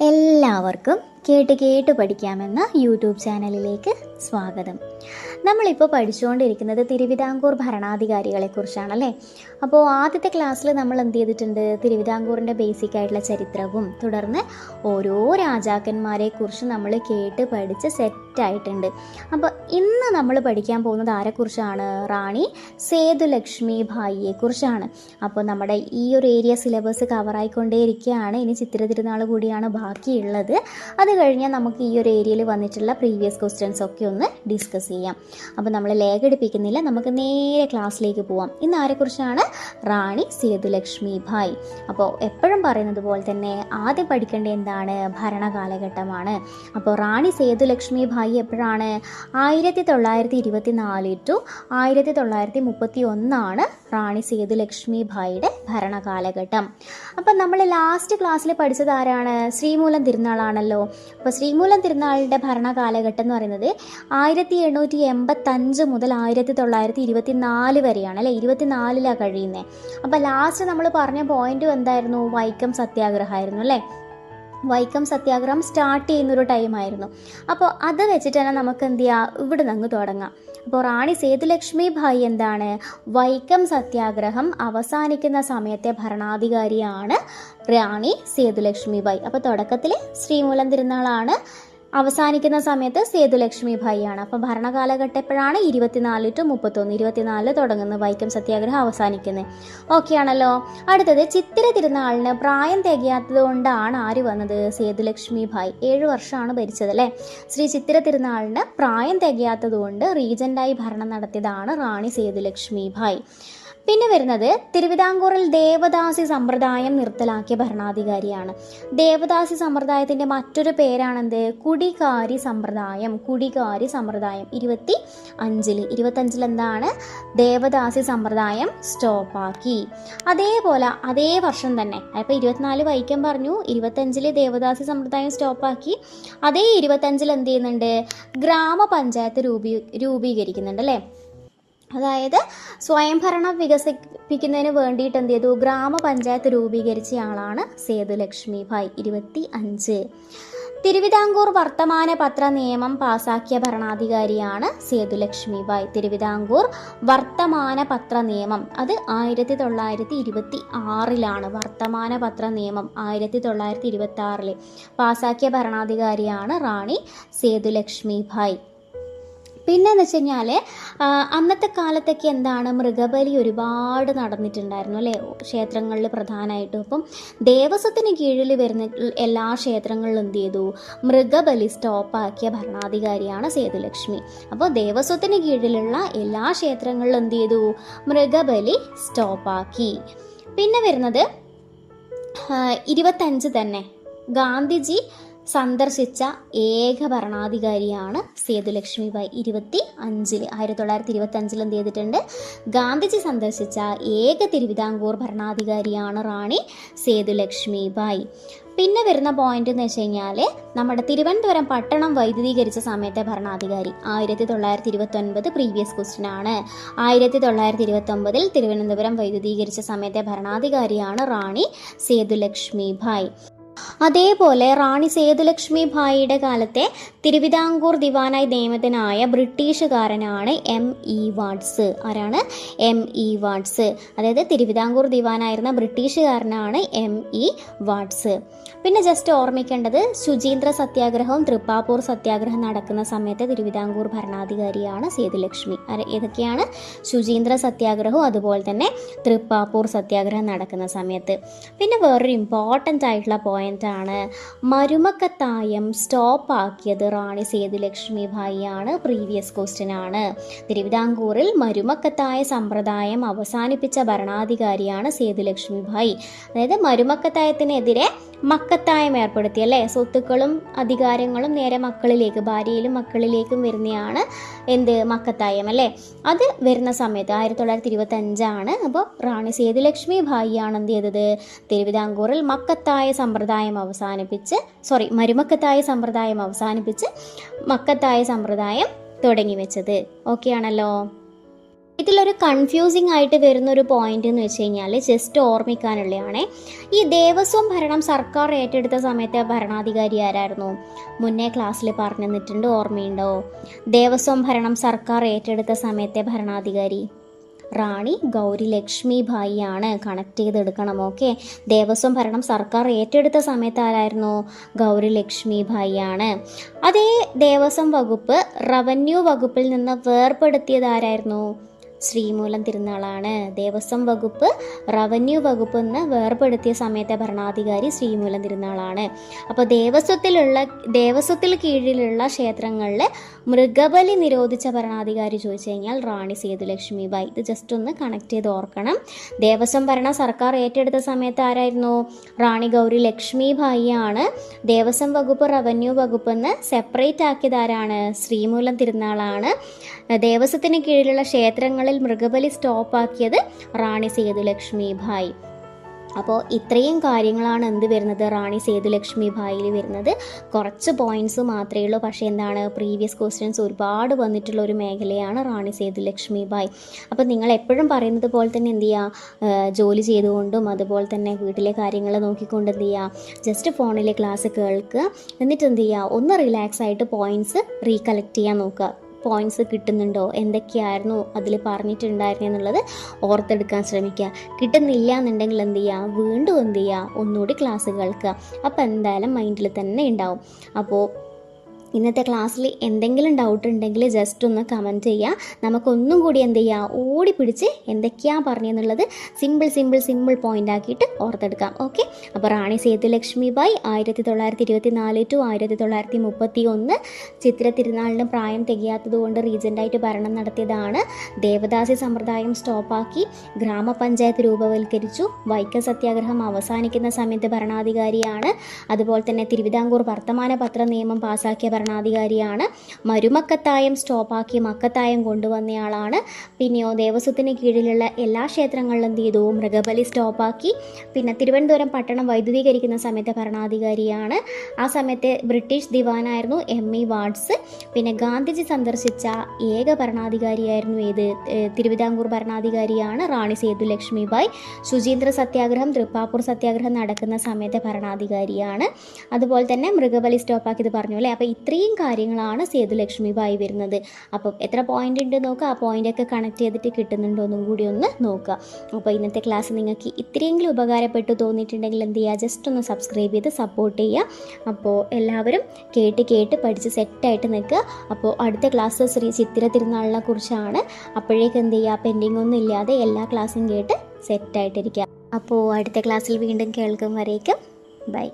എല്ലാവർക്കും കേട്ട് കേട്ട് പഠിക്കാമെന്ന യൂട്യൂബ് ചാനലിലേക്ക് സ്വാഗതം. നമ്മളിപ്പോൾ പഠിച്ചുകൊണ്ടിരിക്കുന്നത് തിരുവിതാംകൂർ ഭരണാധികാരികളെക്കുറിച്ചാണല്ലേ അപ്പോൾ ആദ്യത്തെ ക്ലാസ്സിൽ നമ്മൾ എന്ത് ചെയ്തിട്ടുണ്ട്? തിരുവിതാംകൂറിന്റെ ബേസിക് ആയിട്ടുള്ള ചരിത്രവും തുടർന്ന് ഓരോ രാജാക്കന്മാരെ കുറിച്ച് നമ്മൾ കേട്ട് പഠിച്ച് സെറ്റായിട്ടുണ്ട് അപ്പോൾ ഇന്ന് നമ്മൾ പഠിക്കാൻ പോകുന്നത് ആരെക്കുറിച്ചാണ് റാണി സേതുലക്ഷ്മി ഭായിയെ കുറിച്ചാണ്. അപ്പോൾ നമ്മുടെ ഈ ഒരു ഏരിയ സിലബസ് കവറായിക്കൊണ്ടേയിരിക്കുകയാണ് ഇനി ചിത്ര തിരുനാൾ കൂടിയാണ് ബാക്കിയുള്ളത്. അത് കഴിഞ്ഞാൽ നമുക്ക് ഈ ഒരു ഏരിയയിൽ വന്നിട്ടുള്ള പ്രീവിയസ് ക്വസ്റ്റ്യൻസ് ഒക്കെ ഒന്ന് ഡിസ്കസ് ചെയ്യാം. അപ്പോൾ നമ്മൾ ലേഖടിപ്പിക്കുന്നില്ല നമുക്ക് നേരെ ക്ലാസ്സിലേക്ക് പോവാം. ഇന്ന് ആരെക്കുറിച്ചാണ് റാണി സേതുലക്ഷ്മി ഭായ്. അപ്പോൾ എപ്പോഴും പറയുന്നത് പോലെ തന്നെ ആദ്യം പഠിക്കേണ്ട എന്താണ്? ഭരണകാലഘട്ടമാണ്. അപ്പോൾ റാണി സേതുലക്ഷ്മി ഭായ് എപ്പോഴാണ്? ആയിരത്തി തൊള്ളായിരത്തി ഇരുപത്തി നാല് ടു ആയിരത്തി തൊള്ളായിരത്തി മുപ്പത്തി ഒന്നാണ് റാണി സേതുലക്ഷ്മി ഭായിയുടെ ഭരണകാലഘട്ടം. അപ്പം നമ്മൾ ലാസ്റ്റ് ക്ലാസ്സിൽ പഠിച്ചത് ആരാണ്? ശ്രീമൂലം തിരുനാളാണല്ലോ. അപ്പോൾ ശ്രീമൂലം തിരുനാളിന്റെ ഭരണകാലഘട്ടം എന്ന് പറയുന്നത് ആയിരത്തി എണ്ണൂറ്റി എൺപത്തഞ്ച് മുതൽ ആയിരത്തി തൊള്ളായിരത്തി ഇരുപത്തി നാല് വരെയാണ് അല്ലേ? ഇരുപത്തി നാലിലാണ് കഴിയുന്നത് അപ്പോൾ ലാസ്റ്റ് നമ്മൾ പറഞ്ഞ പോയിന്റ് എന്തായിരുന്നു? വൈക്കം സത്യാഗ്രഹമായിരുന്നു അല്ലേ? വൈക്കം സത്യാഗ്രഹം സ്റ്റാർട്ട് ചെയ്യുന്നൊരു ടൈമായിരുന്നു അപ്പോൾ അത് വെച്ചിട്ട് തന്നെ നമുക്ക് എന്ത് ചെയ്യാം? ഇവിടെ നിന്ന് തുടങ്ങാം. റാണി സേതുലക്ഷ്മി ഭായ് എന്താണ്? വൈക്കം സത്യാഗ്രഹം അവസാനിക്കുന്ന സമയത്തെ ഭരണാധികാരിയാണ് റാണി സേതുലക്ഷ്മി ഭായ്. അപ്പോൾ തുടക്കത്തിൽ ശ്രീമൂലം തിരുനാളാണ് അവസാനിക്കുന്ന സമയത്ത് സേതുലക്ഷ്മി ഭായി ആണ് അപ്പം ഭരണകാലഘട്ടം എപ്പോഴാണ് ഇരുപത്തിനാല് ടു മുപ്പത്തൊന്ന് ഇരുപത്തിനാലിൽ തുടങ്ങുന്ന വൈക്കം സത്യാഗ്രഹം അവസാനിക്കുന്നത്. ഓക്കെ ആണല്ലോ. അടുത്തത് ചിത്തിര തിരുനാളിന് പ്രായം തികയാത്തത് കൊണ്ടാണ് ആര് വന്നത്? സേതുലക്ഷ്മി ഭായ്. ഏഴ് വർഷമാണ് ഭരിച്ചത് അല്ലേ? ശ്രീ ചിത്തിര തിരുനാളിന് പ്രായം തികയാത്തത് കൊണ്ട് റീജന്റായി ഭരണം നടത്തിയതാണ് റാണി സേതുലക്ഷ്മി ഭായ്. പിന്നെ വരുന്നത് തിരുവിതാംകൂറിൽ ദേവദാസി സമ്പ്രദായം നിർത്തലാക്കിയ ഭരണാധികാരിയാണ്. ദേവദാസി സമ്പ്രദായത്തിന്റെ മറ്റൊരു പേരാണെന്ത്? കുടികാരി സമ്പ്രദായം. കുടികാരി സമ്പ്രദായം. ഇരുപത്തി അഞ്ചിൽ ഇരുപത്തഞ്ചിൽ എന്താണ്? ദേവദാസി സമ്പ്രദായം സ്റ്റോപ്പാക്കി. അതേപോലെ അതേ വർഷം തന്നെ അപ്പോൾ ഇരുപത്തിനാല് വൈക്കം പറഞ്ഞു ഇരുപത്തഞ്ചിൽ ദേവദാസി സമ്പ്രദായം സ്റ്റോപ്പാക്കി അതേ ഇരുപത്തഞ്ചിൽ എന്ത് ചെയ്യുന്നുണ്ട്? ഗ്രാമപഞ്ചായത്ത് രൂപീ രൂപീകരിക്കുന്നുണ്ട് അല്ലേ? അതായത് സ്വയംഭരണം വികസിപ്പിക്കുന്നതിന് വേണ്ടിയിട്ട് എന്ത് ചെയ്തു? ഗ്രാമപഞ്ചായത്ത് രൂപീകരിച്ച ആളാണ് സേതുലക്ഷ്മി ഭായ് ഇരുപത്തി അഞ്ച് തിരുവിതാംകൂർ വർത്തമാന പത്ര നിയമം പാസാക്കിയ ഭരണാധികാരിയാണ് സേതുലക്ഷ്മി ഭായ് തിരുവിതാംകൂർ വർത്തമാന പത്ര നിയമം അത് ആയിരത്തി തൊള്ളായിരത്തി ഇരുപത്തി ആറിലാണ് വർത്തമാന പത്ര നിയമം ആയിരത്തി തൊള്ളായിരത്തി ഇരുപത്തി ആറിൽ പാസാക്കിയ ഭരണാധികാരിയാണ് റാണി സേതുലക്ഷ്മി ഭായ് പിന്നെന്ന് വെച്ച് കഴിഞ്ഞാൽ അന്നത്തെ കാലത്തൊക്കെ എന്താണ് മൃഗബലി ഒരുപാട് നടന്നിട്ടുണ്ടായിരുന്നു അല്ലേ? ക്ഷേത്രങ്ങളിൽ പ്രധാനമായിട്ടും. അപ്പം ദേവസ്വത്തിന് കീഴിൽ വരുന്ന എല്ലാ ക്ഷേത്രങ്ങളിലും എന്ത് ചെയ്തു? മൃഗബലി സ്റ്റോപ്പാക്കിയ ഭരണാധികാരിയാണ് സേതുലക്ഷ്മി. അപ്പോൾ ദേവസ്വത്തിന് കീഴിലുള്ള എല്ലാ ക്ഷേത്രങ്ങളിലും എന്ത് ചെയ്തു? മൃഗബലി സ്റ്റോപ്പാക്കി. പിന്നെ വരുന്നത് ഇരുപത്തഞ്ച് തന്നെ. ഗാന്ധിജി സന്ദർശിച്ച ഏക ഭരണാധികാരിയാണ് സേതുലക്ഷ്മി ബായ് ഇരുപത്തി അഞ്ചിൽ ആയിരത്തി തൊള്ളായിരത്തി ഇരുപത്തി അഞ്ചിൽ എന്ത് ചെയ്തിട്ടുണ്ട്? ഗാന്ധിജി സന്ദർശിച്ച ഏക തിരുവിതാംകൂർ ഭരണാധികാരിയാണ് റാണി സേതുലക്ഷ്മി ബായ് പിന്നെ വരുന്ന പോയിന്റ് എന്ന് വെച്ച് കഴിഞ്ഞാൽ നമ്മുടെ തിരുവനന്തപുരം പട്ടണം വൈദ്യുതീകരിച്ച സമയത്തെ ഭരണാധികാരി ആയിരത്തി തൊള്ളായിരത്തി ഇരുപത്തി ഒൻപത് പ്രീവിയസ് ക്വസ്റ്റ്യൻ ആണ്. ആയിരത്തി തൊള്ളായിരത്തി ഇരുപത്തി ഒമ്പതിൽ തിരുവനന്തപുരം വൈദ്യുതീകരിച്ച സമയത്തെ ഭരണാധികാരിയാണ് റാണി സേതുലക്ഷ്മി ഭായ് അതേപോലെ റാണി സേതുലക്ഷ്മി ഭായിയുടെ കാലത്തെ തിരുവിതാംകൂർ ദിവാനായി നിയമിതനായ ബ്രിട്ടീഷുകാരനാണ് എം ഇ വാട്സ്. ആരാണ്? M E Watts. അതായത് തിരുവിതാംകൂർ ദിവാനായിരുന്ന ബ്രിട്ടീഷുകാരനാണ് എം ഇ വാട്സ്. പിന്നെ ജസ്റ്റ് ഓർമ്മിക്കേണ്ടത് ശുചീന്ദ്ര സത്യാഗ്രഹവും തൃപ്പാപ്പൂർ സത്യാഗ്രഹം നടക്കുന്ന സമയത്ത് തിരുവിതാംകൂർ ഭരണാധികാരിയാണ് സേതുലക്ഷ്മി. ഇതൊക്കെയാണ് ശുചീന്ദ്ര സത്യാഗ്രഹവും അതുപോലെ തന്നെ തൃപ്പാപ്പൂർ സത്യാഗ്രഹം നടക്കുന്ന സമയത്ത്. പിന്നെ വേറൊരു ഇമ്പോർട്ടന്റ് ആയിട്ടുള്ള പോയിന്റ് ആണ്. മരുമക്കത്തായം സ്റ്റോപ്പ് ആക്കിയത് റാണി സേതുലക്ഷ്മി ഭായിയാണ് പ്രീവിയസ് ക്വസ്റ്റ്യൻ ആണ്. തിരുവിതാംകൂറിൽ മരുമക്കത്തായ സമ്പ്രദായം അവസാനിപ്പിച്ച ഭരണാധികാരിയാണ് സേതുലക്ഷ്മി ഭായി. അതായത് മരുമക്കത്തായത്തിനെതിരെ മക്കത്തായം ഏർപ്പെടുത്തി അല്ലേ? സ്വത്തുക്കളും അധികാരങ്ങളും നേരെ മക്കളിലേക്ക് ഭാര്യയിലും മക്കളിലേക്കും വരുന്നതാണ് എന്ത്? മക്കത്തായം അല്ലേ? അത് വരുന്ന സമയത്ത് ആയിരത്തി തൊള്ളായിരത്തി ഇരുപത്തി അഞ്ചാണ് അപ്പോൾ റാണി സേതുലക്ഷ്മി ഭായിയാണ് എന്ത് ചെയ്തത്? തിരുവിതാംകൂറിൽ മക്കത്തായ സമ്പ്രദായം അവസാനിപ്പിച്ച് സോറി മരുമക്കത്തായ സമ്പ്രദായം അവസാനിപ്പിച്ച് മക്കത്തായ സമ്പ്രദായം തുടങ്ങി വെച്ചത്. ഓക്കെ ആണല്ലോ? ഇതിലൊരു കൺഫ്യൂസിങ് ആയിട്ട് വരുന്ന ഒരു പോയിന്റ് എന്ന് വെച്ച് കഴിഞ്ഞാൽ ജസ്റ്റ് ഓർമ്മിക്കാനുള്ളതാണ്. ഈ ദേവസ്വം ഭരണം സർക്കാർ ഏറ്റെടുത്ത സമയത്തെ ഭരണാധികാരി ആരായിരുന്നു? മുന്നേ ക്ലാസ്സിൽ പറഞ്ഞു തന്നിട്ടുണ്ട് ഓർമ്മയുണ്ടോ? ദേവസ്വം ഭരണം സർക്കാർ ഏറ്റെടുത്ത സമയത്തെ ഭരണാധികാരി. റാണി ഗൗരി ലക്ഷ്മി ഭായിയാണ് കണക്ട് ചെയ്തെടുക്കണം ഓക്കെ ദേവസ്വം ഭരണം സർക്കാർ ഏറ്റെടുത്ത സമയത്ത് ആരായിരുന്നു? ഗൗരി ലക്ഷ്മി ഭായിയാണ്. അതേ ദേവസ്വം വകുപ്പ് റവന്യൂ വകുപ്പിൽ നിന്ന് വേർപെടുത്തിയത് ആരായിരുന്നു? ശ്രീമൂലം തിരുനാളാണ്. ദേവസ്വം വകുപ്പ് റവന്യൂ വകുപ്പ് എന്ന് വേർപെടുത്തിയ സമയത്തെ ഭരണാധികാരി ശ്രീമൂലം തിരുനാളാണ്. അപ്പോൾ ദേവസ്വത്തിലുള്ള ദേവസ്വത്തിൽ കീഴിലുള്ള ക്ഷേത്രങ്ങളിൽ മൃഗബലി നിരോധിച്ച ഭരണാധികാരി ചോദിച്ചു കഴിഞ്ഞാൽ റാണി സേതുലക്ഷ്മി ബായി ഇത് ജസ്റ്റ് ഒന്ന് കണക്ട് ചെയ്ത് ഓർക്കണം. ദേവസ്വം ഭരണ സർക്കാർ ഏറ്റെടുത്ത സമയത്ത് ആരായിരുന്നു? റാണി ഗൗരി ലക്ഷ്മി ഭായിയാണ്. ദേവസ്വം വകുപ്പ് റവന്യൂ വകുപ്പ് എന്ന് സെപ്പറേറ്റ് ആക്കിയത് ആരാണ്? ശ്രീമൂലം തിരുനാളാണ്. ദേവസ്വത്തിന് കീഴിലുള്ള ക്ഷേത്രങ്ങളിൽ മൃഗബലി സ്റ്റോപ്പാക്കിയത് റാണി സേതുലക്ഷ്മി ഭായ്. അപ്പോൾ ഇത്രയും കാര്യങ്ങളാണ് എന്ത് വരുന്നത്? റാണി സേതുലക്ഷ്മി ഭായിൽ വരുന്നത്. കുറച്ച് പോയിന്റ്സ് മാത്രമേ ഉള്ളൂ. പക്ഷേ എന്താണ്? പ്രീവിയസ് ക്വസ്റ്റ്യൻസ് ഒരുപാട് വന്നിട്ടുള്ള ഒരു മേഖലയാണ് റാണി സേതുലക്ഷ്മി ഭായ്. അപ്പോൾ നിങ്ങൾ എപ്പോഴും പറയുന്നത് പോലെ തന്നെ എന്ത് ചെയ്യുക ജോലി ചെയ്തുകൊണ്ടും അതുപോലെ തന്നെ വീട്ടിലെ കാര്യങ്ങൾ നോക്കിക്കൊണ്ട് എന്ത് ചെയ്യുക ജസ്റ്റ് ഫോണിലെ ക്ലാസ് കേൾക്കുക എന്നിട്ട് എന്ത് ചെയ്യുക ഒന്ന് റിലാക്സ് ആയിട്ട് പോയിന്റ്സ് റീകളക്ട് ചെയ്യാൻ നോക്കുക. പോയിന്റ്സ് കിട്ടുന്നുണ്ടോ? എന്തൊക്കെയായിരുന്നു അതിൽ പറഞ്ഞിട്ടുണ്ടായിരുന്നത് എന്നുള്ളത് ഓർത്തെടുക്കാൻ ശ്രമിക്കുക. കിട്ടുന്നില്ല എന്നുണ്ടെങ്കിൽ എന്ത് ചെയ്യുക? വീണ്ടും എന്ത് ചെയ്യുക? ഒന്നുകൂടി ക്ലാസ് കേൾക്കുക. അപ്പോൾ എന്തായാലും മൈൻഡിൽ തന്നെ ഉണ്ടാവും. അപ്പോൾ ഇന്നത്തെ ക്ലാസ്സിൽ എന്തെങ്കിലും ഡൗട്ട് ഉണ്ടെങ്കിൽ ജസ്റ്റ് ഒന്ന് കമന്റ് ചെയ്യുക. നമുക്കൊന്നും കൂടി എന്ത് ചെയ്യുക ഓടി പിടിച്ച് എന്തൊക്കെയാണ് പറഞ്ഞതെന്നുള്ളത് സിമ്പിൾ സിമ്പിൾ സിമ്പിൾ പോയിന്റ് ആക്കിയിട്ട് ഓർത്തെടുക്കാം. ഓക്കെ അപ്പോൾ റാണി സേതു ലക്ഷ്മി ബായ് ആയിരത്തി തൊള്ളായിരത്തി ഇരുപത്തി നാല് ടു ആയിരത്തി തൊള്ളായിരത്തി മുപ്പത്തി ഒന്ന് ചിത്ര തിരുനാളിന് പ്രായം തികയാത്തത് കൊണ്ട് റീജന്റായിട്ട് ഭരണം നടത്തിയതാണ്. ദേവദാസി സമ്പ്രദായം സ്റ്റോപ്പാക്കി ഗ്രാമപഞ്ചായത്ത് രൂപവൽക്കരിച്ചു. വൈക്കം സത്യാഗ്രഹം അവസാനിക്കുന്ന സമയത്ത് ഭരണാധികാരിയാണ്. അതുപോലെ തന്നെ തിരുവിതാംകൂർ വർത്തമാന പത്ര നിയമം പാസാക്കിയ ഭരണാധികാരിയാണ്. മരുമക്കത്തായം സ്റ്റോപ്പാക്കി മക്കത്തായം കൊണ്ടുവന്നയാളാണ്. പിന്നെയോ ദേവസ്വത്തിന് കീഴിലുള്ള എല്ലാ ക്ഷേത്രങ്ങളിലും എന്ത് ചെയ്തു മൃഗബലി സ്റ്റോപ്പാക്കി. പിന്നെ തിരുവനന്തപുരം പട്ടണം വൈദ്യുതീകരിക്കുന്ന സമയത്തെ ഭരണാധികാരിയാണ്. ആ സമയത്തെ ബ്രിട്ടീഷ് ദിവാനായിരുന്നു എം ഇ വാട്സ്. പിന്നെ ഗാന്ധിജി സന്ദർശിച്ച ഏക ഭരണാധികാരിയായിരുന്നു ഏത്? തിരുവിതാംകൂർ ഭരണാധികാരിയാണ് റാണി സേതു ലക്ഷ്മിബായ്. ശുചീന്ദ്ര സത്യാഗ്രഹം തൃപ്പാപ്പൂർ സത്യാഗ്രഹം നടക്കുന്ന സമയത്തെ ഭരണാധികാരിയാണ്. അതുപോലെ തന്നെ മൃഗബലി സ്റ്റോപ്പാക്കി ഇത് പറഞ്ഞു അല്ലേ? അപ്പോൾ ഇത്രയും കാര്യങ്ങളാണ് സേതുലക്ഷ്മി ബായി വരുന്നത്. അപ്പം എത്ര പോയിന്റ് ഉണ്ട് നോക്കുക ആ പോയിന്റ് ഒക്കെ കണക്ട് ചെയ്തിട്ട് കിട്ടുന്നുണ്ടോ എന്നും കൂടി ഒന്ന് നോക്കുക. അപ്പോൾ ഇന്നത്തെ ക്ലാസ് നിങ്ങൾക്ക് ഇത്രയെങ്കിലും ഉപകാരപ്പെട്ടു തോന്നിയിട്ടുണ്ടെങ്കിൽ എന്ത് ചെയ്യുക? ജസ്റ്റ് ഒന്ന് സബ്സ്ക്രൈബ് ചെയ്ത് സപ്പോർട്ട് ചെയ്യുക. അപ്പോൾ എല്ലാവരും കേട്ട് കേട്ട് പഠിച്ച് സെറ്റായിട്ട് നിൽക്കുക. അപ്പോൾ അടുത്ത ക്ലാസ് ശ്രീ ചിത്തിര തിരുനാളിനെ കുറിച്ചാണ്. അപ്പോഴേക്ക് എന്ത് ചെയ്യുക? പെൻഡിങ് ഒന്നും ഇല്ലാതെ എല്ലാ ക്ലാസ്സും കേട്ട് സെറ്റായിട്ടിരിക്കുക അപ്പോൾ അടുത്ത ക്ലാസ്സിൽ വീണ്ടും കേൾക്കും വരേക്കും. ബൈ